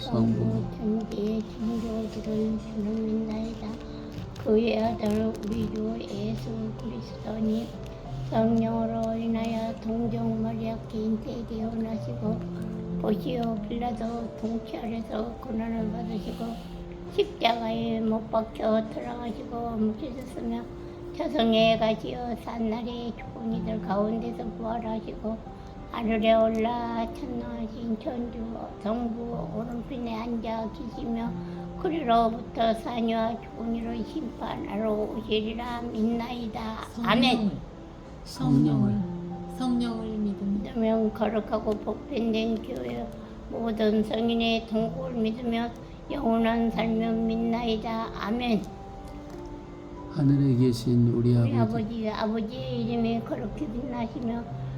성부 천지의 창조주를 주는 믿나이다. 그의 아들 우리 주 예수 그리스도니 성령으로 인하여 동정 마리아께 인태되어나시고 보시오 빌라도 아래서 고난을 받으시고 십자가에 못 박혀 돌아가시고 묻히셨으며 저승에 가시어 산날에 죽은 이들 가운데서 부활하시고 하늘에 올라 천노하신 천주 성부 오른편에 앉아 계시며 그리로부터 사녀와 이를 심판하러 오시리라 믿나이다. 아멘. 성령을 성령을 믿으면 거룩하고 복된된 교회 모든 성인의 통곡을 믿으며 영원한 삶을 믿나이다. 아멘. 하늘에 계신 우리 우리 아버지. 아버지의 이름이 거룩히 빛나시며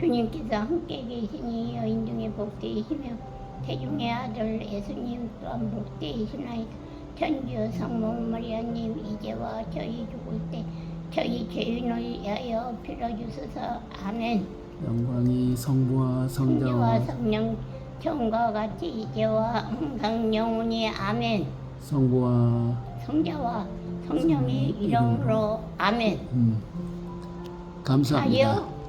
주님께서 함께 계시니 여인 중에 복되시며 태중의 아들 예수님 또한 복되시나이다. 천주 성모 마리아님 이제와 저희 죽을 때 저희 죄인을 위하여 빌어주소서. 아멘. 영광이 성부와 성자와 성령 처음과 같이 이제와 항상 영원히 아멘. 성부와 성자와 성령의 이름으로 아멘. 음, 감사합니다.